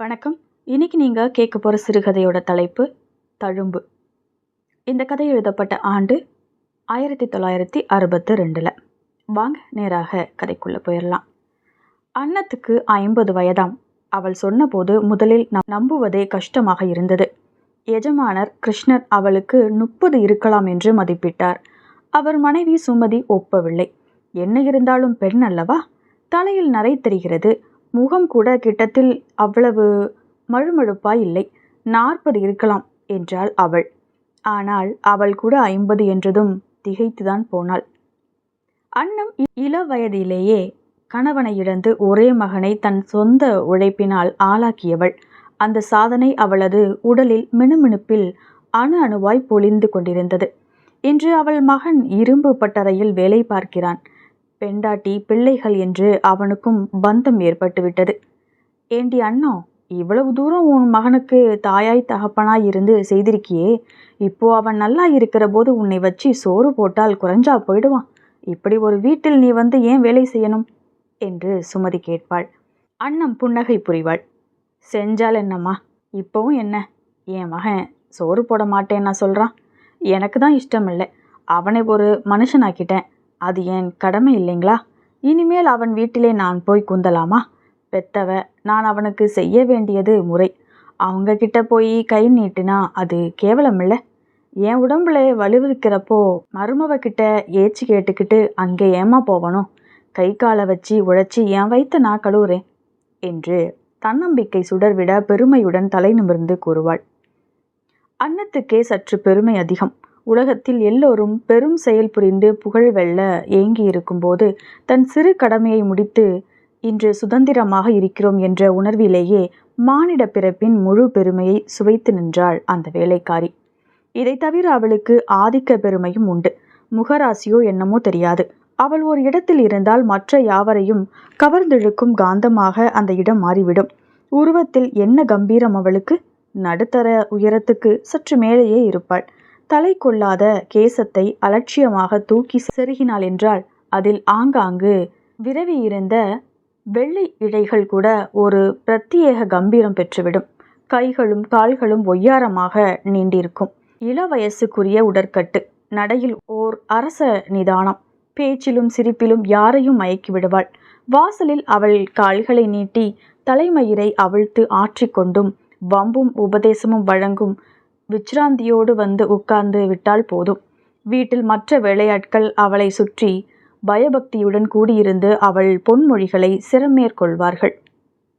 வணக்கம். இன்னைக்கு நீங்கள் கேட்க போகிற சிறுகதையோட தலைப்பு தழும்பு. இந்த கதை எழுதப்பட்ட ஆண்டு ஆயிரத்தி தொள்ளாயிரத்தி அறுபத்து ரெண்டில் வாங்க நேராக கதைக்குள்ளே போயிடலாம் அன்னத்துக்கு ஐம்பது வயதாம். அவள் சொன்னபோது முதலில் நம் நம்புவதே கஷ்டமாக இருந்தது. எஜமானர் கிருஷ்ணர் அவளுக்கு முப்பது இருக்கலாம் என்று மதிப்பிட்டார். அவர் மனைவி சுமதி ஒப்பவில்லை. என்ன இருந்தாலும் பெண் அல்லவா? தலையில் நரை தெரிகிறது. முகம் கூட கிட்டத்தில் அவ்வளவு மழுமழுப்பாய் இல்லை. நாற்பது இருக்கலாம் என்றாள் அவள். ஆனால் அவள் கூட ஐம்பது என்றதும் திகைத்துதான் போனாள். அன்னம் இள வயதிலேயே கணவனை இழந்து ஒரே மகனை தன் சொந்த உழைப்பினால் ஆளாக்கியவள். அந்த சாதனை அவளது உடலில் மினுமினுப்பில் அணு அணுவாய் பொழிந்து கொண்டிருந்தது. இன்று அவள் மகன் இரும்பு பட்டறையில் வேலை பார்க்கிறான். பெண்டாட்டி பிள்ளைகள் என்று அவனுக்கும் பந்தம் ஏற்பட்டுவிட்டது. ஏண்டி அண்ணா இவ்வளவு தூரம் உன் மகனுக்கு தாயாய் தகப்பனாய் இருந்து செய்திருக்கியே. இப்போ அவன் நல்லா இருக்கிற போது உன்னை வச்சு சோறு போட்டால் குறைஞ்சா போயிடுவான். இப்படி ஒரு வீட்டில் நீ வந்து ஏன் வேலை செய்யணும்? என்று சுமதி கேட்பாள். அண்ணம் புன்னகை புரிவாள். செஞ்சால் என்னம்மா? இப்போவும் என்ன? என் மகன் சோறு போட மாட்டேன்னா சொல்கிறான் எனக்கு தான் இஷ்டம் இல்லை அவனை ஒரு மனுஷனாக்கிட்டேன். அது என் கடமை இல்லைங்களா? இனிமேல் அவன் வீட்டிலே நான் போய் குந்தலாமா? பெத்தவ நான் அவனுக்கு செய்ய வேண்டியது முறை. அவங்க கிட்ட போய் கை நீட்டினா அது கேவலம் இல்லை என் உடம்புல வலுவிருக்கிறப்போ மருமவக்கிட்ட ஏச்சு கேட்டுக்கிட்டு அங்கே ஏமா போவனும் கை காலை வச்சு உழைச்சி என் வைத்த நான் கழுவுறேன் என்று தன்னம்பிக்கை சுடர்விட பெருமையுடன் தலை நிமிர்ந்து கூறுவாள். அன்னத்துக்கே சற்று பெருமை அதிகம். உலகத்தில் எல்லோரும் பெரும் செயல் புரிந்து புகழ் வெல்ல ஏங்கி இருக்கும்போது தன் சிறு கடமையை முடித்து இன்று சுதந்திரமாக இருக்கிறோம் என்ற உணர்விலேயே மானிட பிறப்பின் முழு பெருமையை சுவைத்து நின்றாள் அந்த வேலைக்காரி. இதை தவிர அவளுக்கு ஆதிக்க பெருமையும் உண்டு. முகராசியோ என்னமோ தெரியாது. அவள் ஒரு இடத்தில் இருந்தால் மற்ற யாவரையும் கவர்ந்திழுக்கும் காந்தமாக அந்த இடம் மாறிவிடும். உருவத்தில் என்ன கம்பீரம் அவளுக்கு? நடுத்தர உயரத்துக்கு சற்று மேலேயே இருப்பாள். தலை கொள்ளாத கேசத்தை அலட்சியமாக தூக்கி செருகினாள் என்றால் அதில் ஆங்காங்கு விரவி இருந்த வெள்ளை இழைகள் கூட ஒரு பிரத்யேக கம்பீரம் பெற்றுவிடும். கைகளும் கால்களும் ஒய்யாரமாக நீண்டிருக்கும். இள வயசுக்குரிய உடற்கட்டு. நடையில் ஓர் அரச நிதானம். பேச்சிலும் சிரிப்பிலும் யாரையும் மயக்கி விடுவாள். வாசலில் அவள் கால்களை நீட்டி தலைமயிரை அவிழ்த்து ஆற்றிக்கொண்டும் வம்பும் உபதேசமும் வழங்கும் விச்ராந்தியோடு வந்து உட்கார்ந்து விட்டால் போதும். வீட்டில் மற்ற வேலையாட்கள் அவளை சுற்றி பயபக்தியுடன் கூடியிருந்து அவள் பொன்மொழிகளை சிறமேற்கொள்வார்கள்.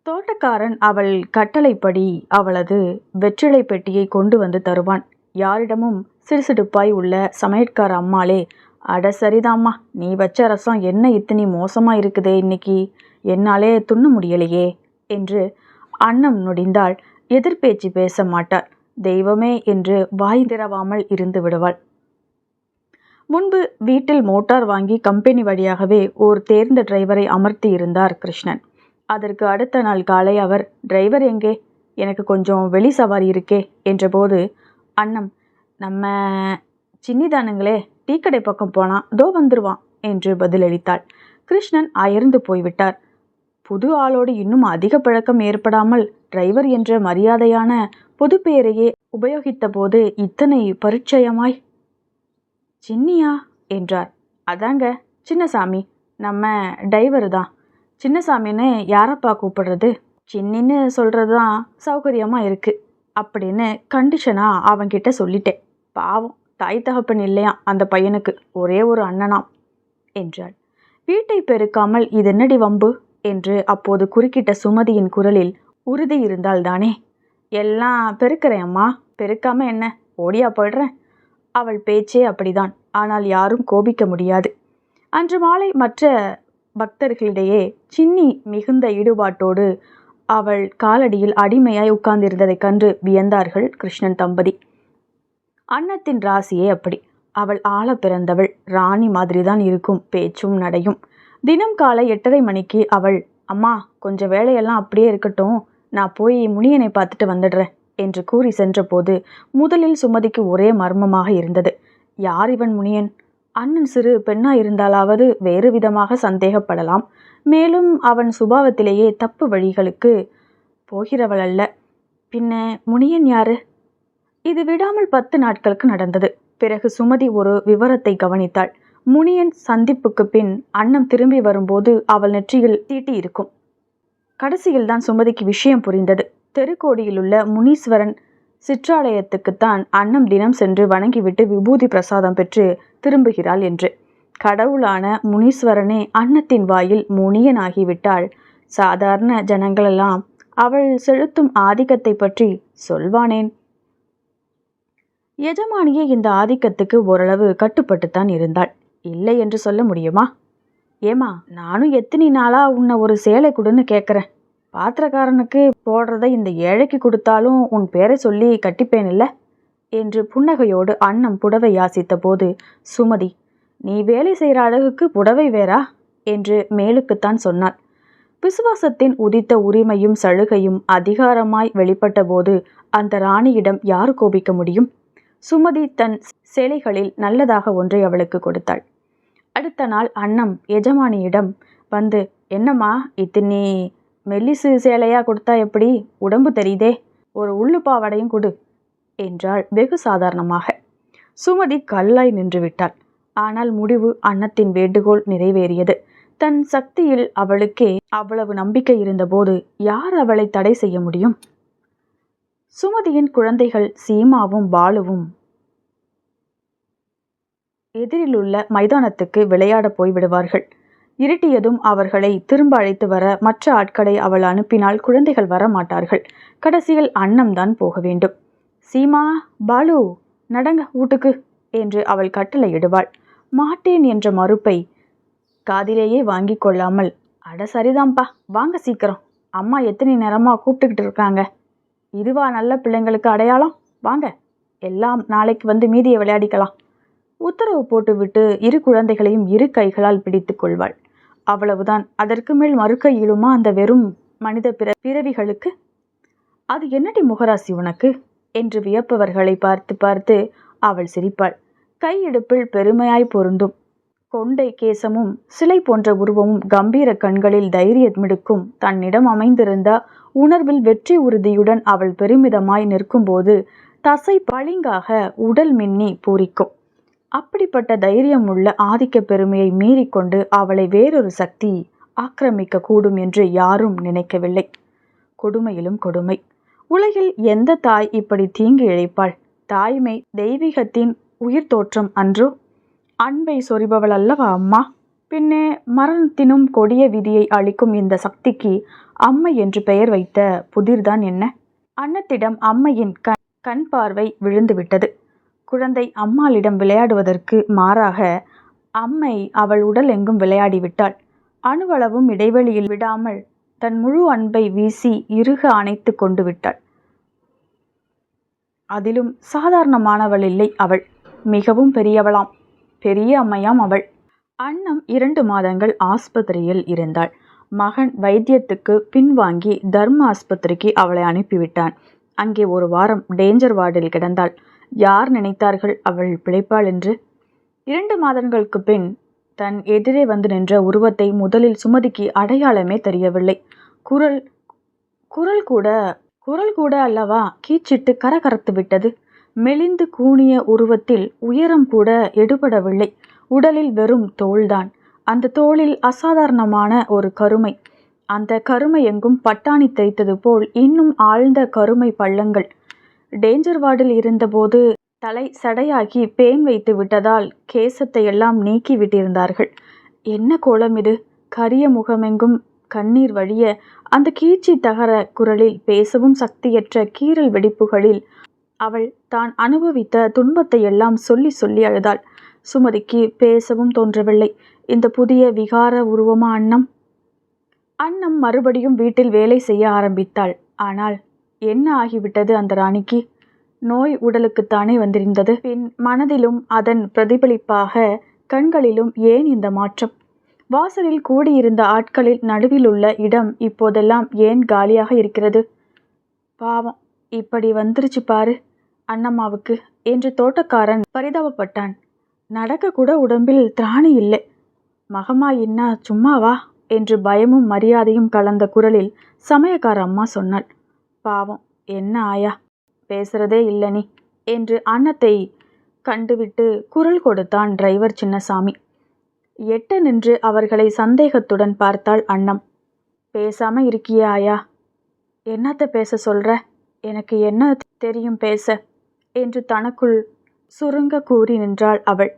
தோட்டக்காரன் அவள் கட்டளைப்படி அவளது வெற்றிலை பெட்டியை கொண்டு வந்து தருவான். யாரிடமும் சிறுசிடுப்பாய் உள்ள சமையற்கார அம்மாளே அட சரிதாம்மா நீ வச்ச ரசம் என்ன இத்தனி மோசமா இருக்குதே இன்னைக்கு? என்னாலே துண்ண முடியலையே என்று அன்னம் நொடிந்தால் எதிர்பேச்சு பேச மாட்டாள் தெய்வமே என்று வாய் திறவாமல் இருந்து விடுவாள். முன்பு வீட்டில் மோட்டார் வாங்கி கம்பெனி வழியாகவே ஓர் தேர்ந்த டிரைவரை அமர்த்தி இருந்தார் கிருஷ்ணன். அதற்கு அடுத்த நாள் காலை அவர் டிரைவர் எங்கே? எனக்கு கொஞ்சம் வெளி சவாரி இருக்கே என்றபோது அண்ணம் நம்ம சின்னிதானுங்களே டீக்கடை பக்கம் போனால் தோ வந்துருவான் என்று பதிலளித்தாள். கிருஷ்ணன் அயர்ந்து போய்விட்டார். புது ஆளோடு இன்னும் அதிக பழக்கம் ஏற்படாமல் டிரைவர் என்ற மரியாதையான பொது பெயரையே உபயோகித்த போது இத்தனை பரிச்சயமாய். சின்னியா என்றார். அதாங்க சின்னசாமி நம்ம டைவர் தான். சின்னசாமின்னு யாரப்பா கூப்பிடுறது? சின்னின்னு சொல்கிறது தான் சௌகரியமாக இருக்குது அப்படின்னு கண்டிஷனாக அவன்கிட்ட சொல்லிட்டேன். பாவம் தாய் தகப்பன் இல்லையா அந்த பையனுக்கு? ஒரே ஒரு அண்ணனாம் என்றாள். வீட்டை பெருக்காமல் இது என்னடி வம்பு? என்று அப்போது குறுக்கிட்ட சுமதியின் குரலில் உறுதி இருந்தால்தானே? எல்லாம் பெருக்கிறேன் அம்மா என்ன? ஓடியா போயிடுறேன். அவள் பேச்சே அப்படிதான். ஆனால் யாரும் கோபிக்க முடியாது. அன்று மாலை மற்ற பக்தர்களிடையே சின்னி மிகுந்த ஈடுபாட்டோடு அவள் காலடியில் அடிமையாய் உட்கார்ந்திருந்ததைக் கண்டு வியந்தார்கள் கிருஷ்ணன் தம்பதி. அன்னத்தின் ராசியே அப்படி. அவள் ஆள பிறந்தவள். ராணி மாதிரிதான் இருக்கும். பேச்சும் நடையும். தினம் காலை எட்டரை மணிக்கு அவள் அம்மா கொஞ்சம் வேலையெல்லாம் அப்படியே இருக்கட்டும். நான் போய் முனியனை பார்த்துட்டு வந்துடுறேன் என்று கூறி சென்றபோது முதலில் சுமதிக்கு ஒரே மர்மமாக இருந்தது. யார் இவன் முனியன்? அண்ணன் சிறு பெண்ணா இருந்தாலாவது வேறு விதமாக சந்தேகப்படலாம். மேலும் அவன் சுபாவத்திலேயே தப்பு வழிகளுக்கு போகிறவள் அல்ல. பின்ன முனியன் யாரு? இது விடாமல் பத்து நாட்களுக்கு நடந்தது. பிறகு சுமதி ஒரு விவரத்தை கவனித்தாள். முனியன் சந்திப்புக்கு பின் அன்னம் திரும்பி வரும்போது அவள் நெற்றியில் தீட்டி இருக்கும் கடைசியில் தான் சுமதிக்கு விஷயம் புரிந்தது. தெருக்கோடியிலுள்ள முனீஸ்வரன் சிற்றாலயத்துக்குத்தான் அன்னம் தினம் சென்று வணங்கிவிட்டு விபூதி பிரசாதம் பெற்று திரும்புகிறாள் என்று. கடவுளான முனீஸ்வரனே அன்னத்தின் வாயில் முனியனாகிவிட்டாள். சாதாரண ஜனங்களெல்லாம் அவள் செலுத்தும் ஆதிக்கத்தை பற்றி சொல்வானேன். எஜமானியே இந்த ஆதிக்கத்துக்கு ஓரளவு கட்டுப்பட்டுத்தான் இருந்தாள். இல்லை என்று சொல்ல முடியுமா? ஏமா நானும் எத்தனை நாளா உன்னை ஒரு சேலை கொடுன்னு கேட்குறேன் பாத்திரக்காரனுக்கு போடுறத இந்த ஏழைக்கு கொடுத்தாலும் உன் பேரை சொல்லி கட்டிப்பேன் இல்லை என்று புன்னகையோடு அன்னம் புடவை யாசித்த போது சுமதி நீ வேலை செய்கிற அழகுக்கு புடவை வேறா? என்று மேலுக்குத்தான் சொன்னாள். விசுவாசத்தின் உதித்த உரிமையும் சலுகையும் அதிகாரமாய் வெளிப்பட்ட போது அந்த ராணியிடம் யார் கோபிக்க முடியும்? சுமதி தன் சேலைகளில் நல்லதாக ஒன்றை அவளுக்கு கொடுத்தாள். அடுத்த நாள் அன்னம் எஜமானியிடம் வந்து என்னம்மா இத்தினி மெல்லிசு சேலையா கொடுத்தா எப்படி? உடம்பு தெரியுதே. ஒரு உள்ளு பாவாடையும் கொடு என்றாள் வெகு சாதாரணமாக. சுமதி கல்லாய் நின்று விட்டாள். ஆனால் முடிவு அன்னத்தின் வேண்டுகோள் நிறைவேறியது. தன் சக்தியில் அவளுக்கே அவ்வளவு நம்பிக்கை இருந்தபோது யார் அவளை தடை செய்ய முடியும்? சுமதியின் குழந்தைகள் சீமாவும் பாலுவும் எதிரிலுள்ள மைதானத்துக்கு விளையாட போய்விடுவார்கள். இருட்டியதும் அவர்களை திரும்ப அழைத்து வர மற்ற ஆட்களை அவள் அனுப்பினால் குழந்தைகள் வர மாட்டார்கள் கடைசியில் அன்னம்தான் போக வேண்டும். சீமா பாலு நடங்க வீட்டுக்கு என்று அவள் கட்டளையிடுவாள் மாட்டேன் என்ற மறுப்பை காதிலேயே வாங்கி கொள்ளாமல் அட சரிதான்ப்பா வாங்க சீக்கிரம். அம்மா எத்தனை நேரமா கூப்பிட்டுக்கிட்டு இருக்காங்க. இதுவா நல்ல பிள்ளைங்களுக்கு அடையாளம்? வாங்க. எல்லாம் நாளைக்கு வந்து மீதியை விளையாடிக்கலாம். உத்தரவு போட்டுவிட்டு இரு குழந்தைகளையும் இரு கைகளால் பிடித்து கொள்வாள். அவ்வளவுதான். அதற்கு மேல் மறுக்க இயலுமா அந்த வெறும் மனித பிற பிறவிகளுக்கு? அது என்னடி முகராசி உனக்கு? என்று வியப்பவர்களை பார்த்து பார்த்து அவள் சிரிப்பாள். கையிடுப்பில் பெருமையாய் பொருந்தும். கொண்டை கேசமும் சிலை போன்ற உருவமும் கம்பீர கண்களில் தைரியம் மிடுக்கும். தன்னிடம் அமைந்திருந்த உணர்வில் வெற்றி உறுதியுடன் அவள் பெருமிதமாய் நிற்கும்போது தசை பளிங்காக உடல் மின்னி பூரிக்கும். அப்படிப்பட்ட தைரியம் உள்ள ஆதிக்க பெருமையை மீறிக்கொண்டு அவளை வேறொரு சக்தி ஆக்கிரமிக்க கூடும் என்று யாரும் நினைக்கவில்லை. கொடுமையிலும் கொடுமை. உலகில் எந்த தாய் இப்படி தீங்கு இழைப்பாள்? தாய்மை தெய்வீகத்தின் உயிர் தோற்றம் அன்றோ? அன்பை சொரிபவள் அல்லவா அம்மா? பின்னே மரணத்தினும் கொடிய விதியை அளிக்கும் இந்த சக்திக்கு அம்மை என்று பெயர் வைத்த புதிர்தான் என்ன? அன்னத்திடம் அம்மையின் கண் கண் பார்வை விழுந்துவிட்டது. குழந்தை அம்மாளிடம் விளையாடுவதற்கு மாறாக அம்மை அவள் உடல் எங்கும் விளையாடிவிட்டாள். அணுவளவும் இடைவெளியில் விடாமல் தன் முழு அன்பை வீசி இறுக அணைத்து கொண்டு விட்டாள். அதிலும் சாதாரணமானவள் இல்லை அவள். மிகவும் பெரியவளாம். பெரிய அம்மையாம் அவள். அன்னம் இரண்டு மாதங்கள் ஆஸ்பத்திரியில் இருந்தாள். மகன் வைத்தியத்துக்கு பின்வாங்கி தர்ம ஆஸ்பத்திரிக்கு அவளை அனுப்பிவிட்டான். அங்கே ஒரு வாரம் டேஞ்சர் வார்டில் கிடந்தாள். யார் நினைத்தார்கள் அவள் பிழைப்பாள் என்று? இரண்டு மாதங்களுக்கு பின் தன் எதிரே வந்து நின்ற உருவத்தை முதலில் சுமதிக்கு அடையாளமே தெரியவில்லை. குரல் குரல் கூட குரல் கூட அல்லவா கீச்சிட்டு கரகரத்து விட்டது. மெலிந்து கூனிய உருவத்தில் உயரம் கூட எடுபடவில்லை. உடலில் வெறும் தோள்தான். அந்த தோளில் அசாதாரணமான ஒரு கருமை. அந்த கருமை எங்கும் பட்டாணி தைத்தது போல் இன்னும் ஆழ்ந்த கருமை பள்ளங்கள். டேஞ்சர் வார்டில் இருந்தபோது தலை சடையாகி பேன் வைத்து விட்டதால் கேசத்தை எல்லாம் நீக்கி விட்டிருந்தார்கள். என்ன கோலம் இது? கரிய முகமெங்கும் கண்ணீர் வழிய அந்த கீச்சி தகர குரலில் பேசவும் சக்தியற்ற கீறல் வெடிப்புகளில் அவள் தான் அனுபவித்த துன்பத்தை எல்லாம் சொல்லி சொல்லி அழுதாள். சுமதிக்கு பேசவும் தோன்றவில்லை. இந்த புதிய விகார உருவமா அன்னம்? அன்னம் மறுபடியும் வீட்டில் வேலை செய்ய ஆரம்பித்தாள். ஆனால் என்ன ஆகிவிட்டது அந்த ராணிக்கு? நோய் உடலுக்குத்தானே வந்திருந்தது. பின் மனதிலும் அதன் பிரதிபலிப்பாக கண்களிலும் ஏன் இந்த மாற்றம்? வாசலில் கூடியிருந்த ஆட்களில் நடுவில் உள்ள இடம் இப்போதெல்லாம் ஏன் காலியாக இருக்கிறது? பாவம் இப்படி வந்துருச்சு பாரு அண்ணம்மாவுக்கு என்று தோட்டக்காரன் பரிதாபப்பட்டான். நடக்கக்கூட உடம்பில் திராணி இல்லை. மகமாயின்னா சும்மாவா? என்று பயமும் மரியாதையும் கலந்த குரலில் சமயக்கார அம்மா சொன்னாள். பாவம் என்ன ஆயா? பேசுறதே இல்லை நீ என்று அன்னத்தை கண்டுவிட்டு குரல் கொடுத்தான் டிரைவர் சின்னசாமி. எட்ட நின்று அவர்களை சந்தேகத்துடன் பார்த்தாள் அன்னம். பேசாம இருக்கியே ஆயா? என்னத்த பேச சொல்ற? எனக்கு என்ன தெரியும் பேச? என்று தனக்குள் சுருங்க கூறி நின்றாள் அவள்.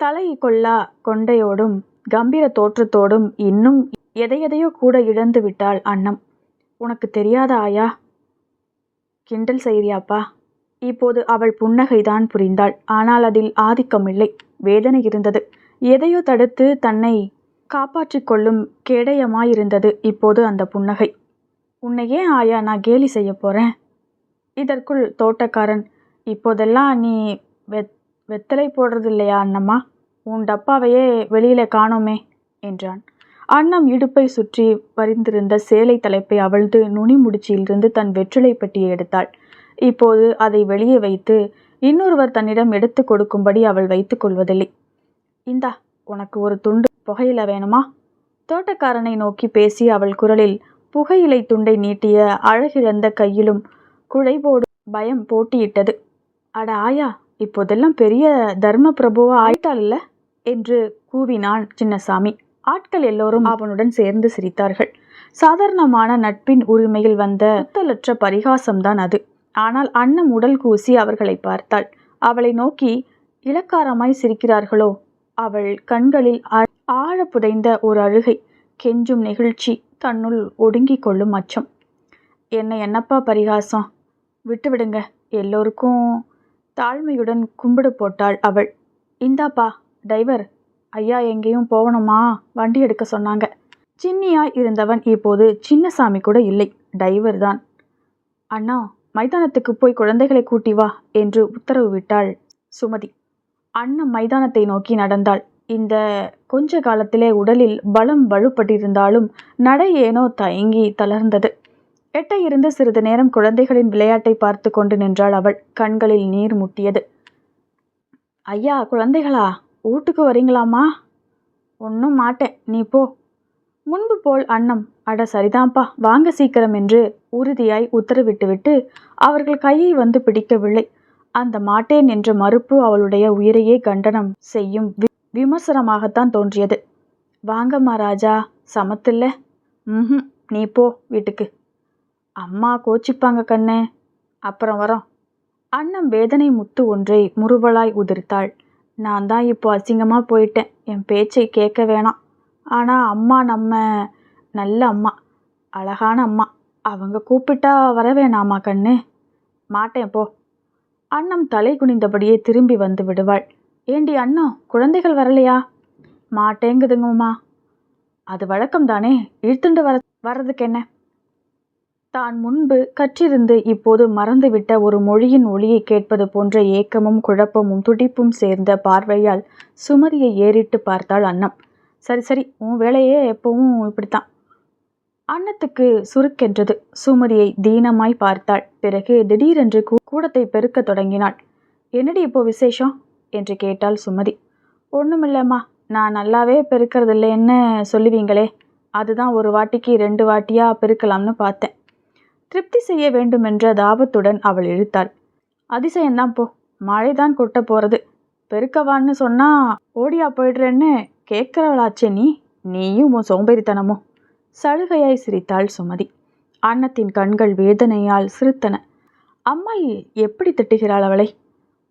தலை கொள்ளா கொண்டையோடும் கம்பீர தோற்றத்தோடும் இன்னும் எதையெதையோ கூட இழந்து விட்டாள் அன்னம். உனக்கு தெரியாத ஆயா? கிண்டல் செய்கிறியாப்பா இப்போது அவள் புன்னகைதான் புரிந்தாள். ஆனால் அதில் ஆதிக்கமில்லை வேதனை இருந்தது. எதையோ தடுத்து தன்னை காப்பாற்றிக் கொள்ளும் கேடயமாயிருந்தது இப்போது அந்த புன்னகை. உன்னை ஏன் ஆயா நான் கேலி செய்ய போகிறேன் இதற்குள் தோட்டக்காரன் இப்போதெல்லாம் நீ வெத் வெத்தலை போடுறது இல்லையா அண்ணம்மா? உன் டப்பாவையே வெளியில காணோமே என்றான். அன்னம் இடுப்பை சுற்றி வரிந்திருந்த சேலை தலைப்பை அவிழ்த்து நுனி முடிச்சியிலிருந்து தன் வெற்றிலை பெட்டியை எடுத்தாள். இப்போது அதை வெளியே வைத்து இன்னொருவர் தன்னிடம் எடுத்து கொடுக்கும்படி அவள் வைத்துக் கொள்வதில்லை. இந்தா உனக்கு ஒரு துண்டு புகையில வேணுமா? தோட்டக்காரனை நோக்கி பேசி அவள் குரலில் புகையிலை துண்டை நீட்டிய அழகிழந்த கையிலும் குழைபோடு பயம் போட்டியிட்டது. அட ஆயா இப்போதெல்லாம் பெரிய தர்ம பிரபுவா ஆயிட்டாள் என்று கூவினான் சின்னசாமி. ஆட்கள் எல்லோரும் அவனுடன் சேர்ந்து சிரித்தார்கள். சாதாரணமான நட்பின் உரிமையில் வந்த புத்தலற்ற பரிகாசம்தான் அது. ஆனால் அன்னம் உடல் கூசி அவர்களை பார்த்தாள். அவளை நோக்கி இலக்காரமாய் சிரிக்கிறார்களோ? அவள் கண்களில் ஆ- ஆழ புதைந்த ஒரு அழுகை. கெஞ்சும் நெகிழ்ச்சி தன்னுள் ஒடுங்கிக் கொள்ளும் அச்சம். என்ன என்னப்பா பரிகாசம்? விட்டு விடுங்க. எல்லோருக்கும் தாழ்மையுடன் கும்பிடு போட்டாள் அவள். இந்தாப்பா டிரைவர் ஐயா எங்கேயும் போகணுமா? வண்டி எடுக்க சொன்னாங்க. சின்னியாய் இருந்தவன் இப்போது சின்னசாமி கூட இல்லை. டைவர் தான். அண்ணா மைதானத்துக்கு போய் குழந்தைகளை கூட்டி வா என்று உத்தரவு விட்டாள் சுமதி. அண்ணன் மைதானத்தை நோக்கி நடந்தாள். இந்த கொஞ்ச காலத்திலே உடலில் பலம் வலுப்பட்டிருந்தாலும் நடை ஏனோ தயங்கி தளர்ந்தது. எட்ட இருந்து சிறிது நேரம் குழந்தைகளின் விளையாட்டை பார்த்து கொண்டு நின்றாள் அவள். கண்களில் நீர் முட்டியது. ஐயா குழந்தைகளா? வீட்டுக்கு வரீங்களாமா ஒன்றும் மாட்டேன். நீ போ. முன்பு போல் அன்னம் அட சரிதான்ப்பா. வாங்க சீக்கிரம் என்று உறுதியாய் உத்தரவிட்டுவிட்டு அவர்கள் கையை வந்து பிடிக்கவில்லை. அந்த மாட்டேன் என்ற மறுப்பு அவளுடைய உயிரையே கண்டனம் செய்யும் வி- விமர்சனமாகத்தான் தோன்றியது. வாங்கம்மா ராஜா சமத்தில்ல. ம் நீ போ வீட்டுக்கு. அம்மா கோச்சிப்பாங்க கண்ணே. அப்புறம் வரோம். அன்னம் வேதனை முத்து ஒன்றை முறுவலாய் உதிர்த்தாள். நான் தான் இப்போ அசிங்கமாக போயிட்டேன். என் பேச்சை கேட்க வேணாம். ஆனால் அம்மா நம்ம நல்ல அம்மா. அழகான அம்மா. அவங்க கூப்பிட்டா வர வேணாமா கண்ணு? மாட்டேன் போ. அண்ணம் தலை குனிந்தபடியே திரும்பி வந்து விடுவாள். ஏண்டி அண்ணா குழந்தைகள் வரலையா? மாட்டேங்குதுங்கம்மா அது வழக்கம் தானே இழுத்துண்டு வர வர்றதுக்கு என்ன? தான் முன்பு கற்றிருந்து இப்போது மறந்துவிட்ட ஒரு மொழியின் ஒளியை கேட்பது போன்ற ஏக்கமும் குழப்பமும் துடிப்பும் சேர்ந்த பார்வையால் சுமதியை ஏறிட்டு பார்த்தாள் அன்னம். சரி சரி உன் வேலையே எப்பவும் இப்படித்தான் அன்னத்துக்கு சுருக்கென்றது. சுமதியை தீனமாய் பார்த்தாள். பிறகு திடீரென்று கூ- கூடத்தை பெருக்கத் தொடங்கினாள். என்னடி இப்போ விசேஷம் என்று கேட்டாள் சுமதி. ஒன்றுமில்லம்மா நான் நல்லாவே பெருக்கறதில்லைன்னு சொல்லுவீங்களே. அதுதான் ஒரு வாட்டிக்கு ரெண்டு வாட்டியா பெருக்கலாம்னு பார்த்தேன். திருப்தி செய்ய வேண்டுமென்ற தாபத்துடன் அவள் இழுத்தாள். அதிசயம்தான் போ மழைதான் கொட்ட போறது. பெருக்கவான்னு சொன்னா ஓடியா போயிடுறேன்னு கேட்கிறவளாச்சே நீ நீயும் உன் சோம்பேறித்தனமோ? சலுகையாய் சிரித்தாள் சுமதி. அன்னத்தின் கண்கள் வேதனையால் சிரித்தன. அம்மா எப்படி திட்டுகிறாள் அவளை?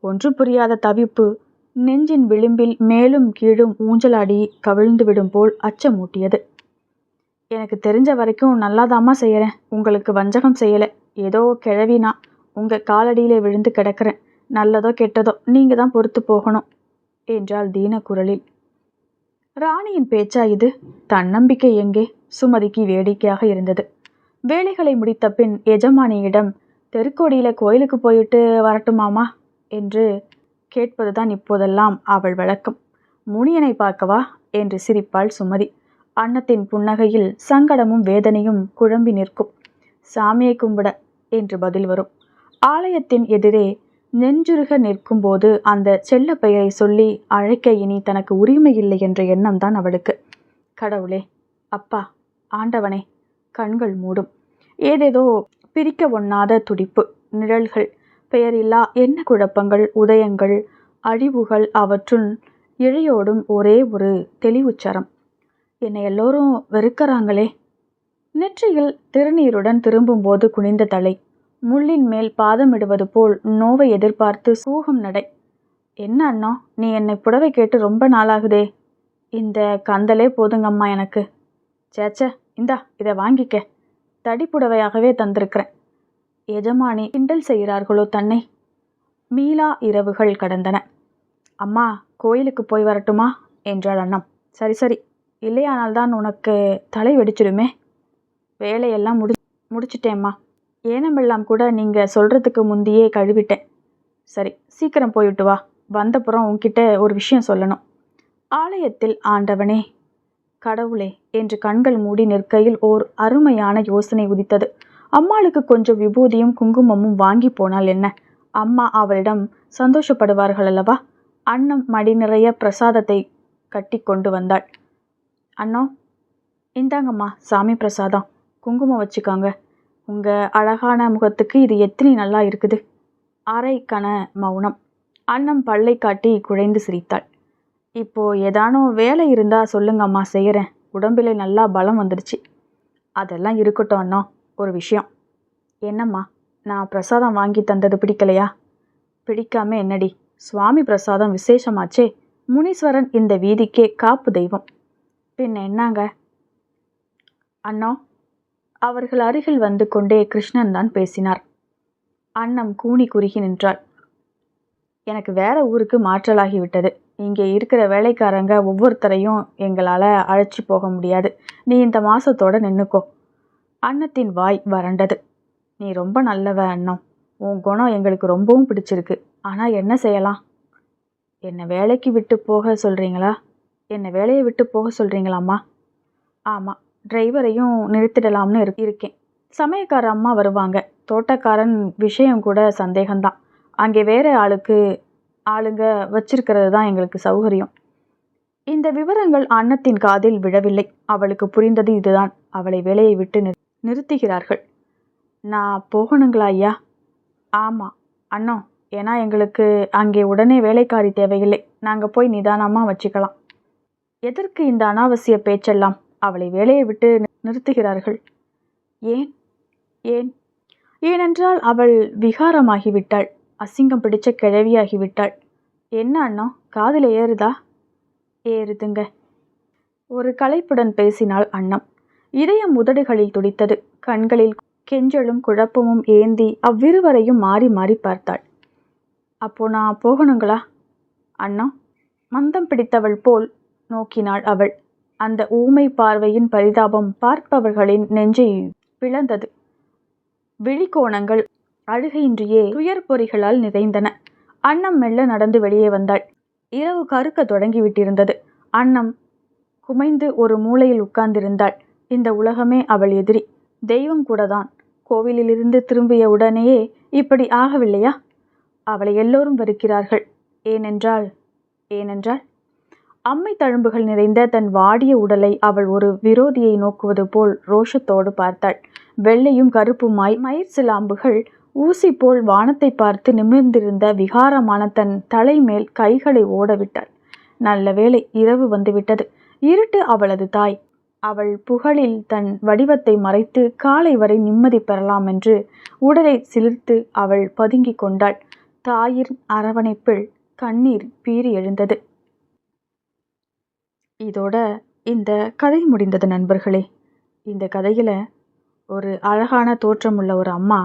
ஒன்றும் புரியாத தவிப்பு. நெஞ்சின் விளிம்பில் மேலும் கீழும் ஊஞ்சலாடி கவிழ்ந்து விடும் போல் அச்சமூட்டியது. எனக்கு தெரிஞ்ச வரைக்கும் நல்லாதாம்மா செய்கிறேன் உங்களுக்கு வஞ்சகம் செய்யலை. ஏதோ கிழவினா. உங்கள் காலடியில் விழுந்து கிடக்கிறேன். நல்லதோ கெட்டதோ நீங்கள் தான் பொறுத்து போகணும். என்றாள் தீன குரலில். ராணியின் பேச்சா இது? தன்னம்பிக்கை எங்கே? சுமதிக்கு வேடிக்கையாக இருந்தது. வேலைகளை முடித்த பின் எஜமானியிடம் தெருக்கோடியில் கோயிலுக்கு போயிட்டு வரட்டுமாமா? என்று கேட்பதுதான் இப்போதெல்லாம் அவள் வழக்கம். முனியனை பார்க்கவா? என்று சிரிப்பாள் சுமதி. அன்னத்தின் புன்னகையில் சங்கடமும் வேதனையும் குழம்பி நிற்கும். சாமியை கும்பிட என்று பதில் வரும். ஆலயத்தின் எதிரே நெஞ்சுருக நிற்கும்போது அந்த செல்ல பெயரை சொல்லி அழைக்க இனி தனக்கு உரிமை இல்லை என்ற எண்ணம்தான் அவளுக்கு. கடவுளே அப்பா ஆண்டவனே கண்கள் மூடும். ஏதேதோ பிரிக்க ஒண்ணாத துடிப்பு நிழல்கள் பெயரில்லா என்ன குழப்பங்கள் உதயங்கள் அழிவுகள் அவற்றுள் இழையோடும் ஒரே ஒரு தெளிவுச்சரம். என்னை எல்லோரும் வெறுக்கறாங்களே? நெற்றியில் திருநீருடன் திரும்பும்போது குனிந்த தலை முள்ளின் மேல் பாதமிடுவது போல் நோவை எதிர்பார்த்து சூகம் நடை. என்ன அண்ணா நீ என்னை புடவை கேட்டு ரொம்ப நாளாகுதே? இந்த கந்தலே போதுங்கம்மா எனக்கு. சேச்சே இந்தா இதை வாங்கிக்க. தடி புடவையாகவே தந்திருக்கிறேன். எஜமானி கிண்டல் செய்கிறார்களோ தன்னை? மீளா இரவுகள் கடந்தன. அம்மா கோயிலுக்கு போய் வரட்டுமா? என்றாள் அண்ணம். சரி சரி. இல்லையானால்தான் உனக்கு தலை வெடிச்சிடுமே. வேலையெல்லாம் முடி முடிச்சிட்டேம்மா. ஏனமெல்லாம் கூட நீங்கள் சொல்கிறதுக்கு முந்தையே கழுவிட்டேன். சரி சீக்கிரம் போயிட்டு வா. வந்தப்புறம் உன்கிட்ட ஒரு விஷயம் சொல்லணும். ஆலயத்தில் ஆண்டவனே கடவுளே என்று கண்கள் மூடி நிற்கையில் ஓர் அருமையான யோசனை உதித்தது. அம்மாளுக்கு கொஞ்சம் விபூதியும் குங்குமமும் வாங்கி போனால் என்ன? அம்மா அவளிடம் சந்தோஷப்படுவார்கள் அல்லவா? அன்னம் மடி நிறைய பிரசாதத்தை கட்டி கொண்டு வந்தாள். அண்ணா இந்தாங்கம்மா சாமி பிரசாதம். குங்குமம் வச்சுக்கோங்க. உங்கள் அழகான முகத்துக்கு இது எத்தனை நல்லா இருக்குது. அரை மௌனம். அன்னம் பல்லை காட்டி குழைந்து சிரித்தாள். இப்போ ஏதானோ வேலை இருந்தால் சொல்லுங்கம்மா செய்கிறேன் உடம்பில் நல்லா பலம் வந்துடுச்சு. அதெல்லாம் இருக்கட்டும் அண்ணா ஒரு விஷயம். என்னம்மா நான் பிரசாதம் வாங்கி தந்தது பிடிக்கலையா? பிடிக்காம என்னடி? சுவாமி பிரசாதம் விசேஷமாச்சே. முனீஸ்வரன் இந்த வீதிக்கே காப்பு தெய்வம். பின்ன என்னங்க? அண்ணா அவர்கள் அருகில் வந்து கொண்டே கிருஷ்ணன் தான் பேசினார். அன்னம் கூனி குறுகி நின்றாள். எனக்கு வேற ஊருக்கு மாற்றலாகிவிட்டது இங்கே இருக்கிற வேலைக்காரங்க ஒவ்வொருத்தரையும் எங்களால் அழைச்சி போக முடியாது. நீ இந்த மாசத்தோட நின்றுக்கோ அன்னத்தின் வாய் வறண்டது. நீ ரொம்ப நல்லவ அண்ணம் உன் குணம் எங்களுக்கு ரொம்பவும் பிடிச்சிருக்கு. ஆனால் என்ன செய்யலாம்? என்னை வேலைக்கு விட்டு போக சொல்கிறீங்களா என்னை வேலையை விட்டு போக சொல்கிறீங்களாம்மா ஆமாம் டிரைவரையும் நிறுத்திடலாம்னு இரு இருக்கேன். சமயக்கார அம்மா வருவாங்க. தோட்டக்காரன் விஷயம் கூட சந்தேகம்தான். அங்கே வேறு ஆளுக்கு ஆளுங்க வச்சிருக்கிறது தான் எங்களுக்கு சௌகரியம். இந்த விவரங்கள் அன்னத்தின் காதில் விழவில்லை. அவளுக்கு புரிந்தது இதுதான். அவளை வேலையை விட்டு நிறு நிறுத்துகிறார்கள். நான் போகணுங்களா ஐயா? ஆமாம் அண்ணா ஏன்னா எங்களுக்கு அங்கே உடனே வேலைக்காரி தேவையில்லை. நாங்கள் போய் நிதானமாக வச்சுக்கலாம். எதற்கு இந்த அனாவசிய பேச்செல்லாம் அவளை வேலையை விட்டு நிறுத்துகிறார்கள்? ஏன்? ஏன்? ஏனென்றால் அவள் விகாரமாகிவிட்டாள். அசிங்கம் பிடிச்ச கிழவியாகிவிட்டாள். என்ன அண்ணா காதில் ஏறுதா? ஏறுதுங்க. ஒரு களைப்புடன் பேசினாள் அன்னம் இதயம் உதடுகளில் துடித்தது. கண்களில் கெஞ்சலும் குழப்பமும் ஏந்தி அவ்விருவரையும் மாறி மாறி பார்த்தாள். அப்போ நான் போகணுங்களா? அண்ணா மந்தம் பிடித்தவள் போல் நோக்கினாள் அவள். அந்த ஊமை பார்வையின் பரிதாபம் பார்ப்பவர்களின் நெஞ்சை பிளந்தது. விழிக்கோணங்கள் அழுகையின்றியே துயர் பொறிகளால் நிறைந்தன. அன்னம் மெல்ல நடந்து வெளியே வந்தாள். இரவு கருக்க தொடங்கிவிட்டிருந்தது. அன்னம் குமைந்து ஒரு மூலையில் உட்கார்ந்திருந்தாள். இந்த உலகமே அவள் எதிரி. தெய்வம் கூடதான் கோவிலிலிருந்து திரும்பிய உடனேயே இப்படி ஆகவில்லையா? அவளை எல்லோரும் வெறுக்கிறார்கள். ஏனென்றால் ஏனென்றால் அம்மை தழும்புகள் நிறைந்த தன் வாடிய உடலை அவள் ஒரு விரோதியை நோக்குவது போல் ரோஷத்தோடு பார்த்தாள். வெள்ளையும் கருப்புமாய் மயிர் சிலாம்புகள் ஊசி போல் வானத்தை பார்த்து நிமிர்ந்திருந்த விகாரமான தன் தலைமேல் கைகளை ஓடவிட்டாள். நல்ல வேளை இரவு வந்துவிட்டது. இருட்டு அவளது தாய். அவள் புகழில் தன் வடிவத்தை மறைத்து காலை வரை நிம்மதி பெறலாம் என்று உடலை சிலிர்த்து அவள் பதுங்கிக் கொண்டாள். தாயின் அரவணைப்பில் கண்ணீர் பீறி எழுந்தது. இதோட இந்த கதை முடிந்தது நண்பர்களே. இந்த கதையில் ஒரு அழகான தோற்றம் உள்ள ஒரு அம்மா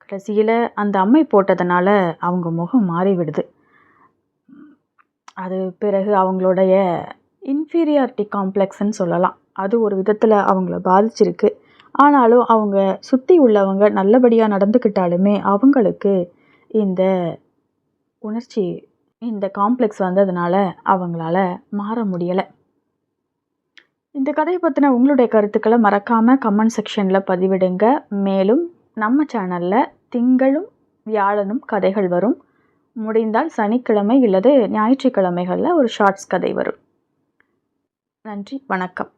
கடைசியில் அந்த அம்மை போட்டதுனால அவங்க முகம் மாறிவிடுது அது பிறகு அவங்களுடைய இன்ஃபீரியாரிட்டி காம்ப்ளெக்ஸ்ன்னு சொல்லலாம். அது ஒரு விதத்தில் அவங்கள பாதிச்சிருக்கு. ஆனாலும் அவங்க சுற்றி உள்ளவங்க நல்லபடியாக நடந்துக்கிட்டாலுமே அவங்களுக்கு இந்த உணர்ச்சி இந்த காம்ப்ளெக்ஸ் வந்ததுனால அவங்களால மாற முடியலை. இந்த கதையை பற்றின உங்களுடைய கருத்துக்களை மறக்காமல் கமெண்ட் செக்ஷனில் பதிவிடுங்க. மேலும் நம்ம சேனலில் திங்களும் வியாழனும் கதைகள் வரும். முடிந்தால் சனிக்கிழமை இல்லது ஞாயிற்றுக்கிழமைகளில் ஒரு ஷார்ட்ஸ் கதை வரும். நன்றி வணக்கம்.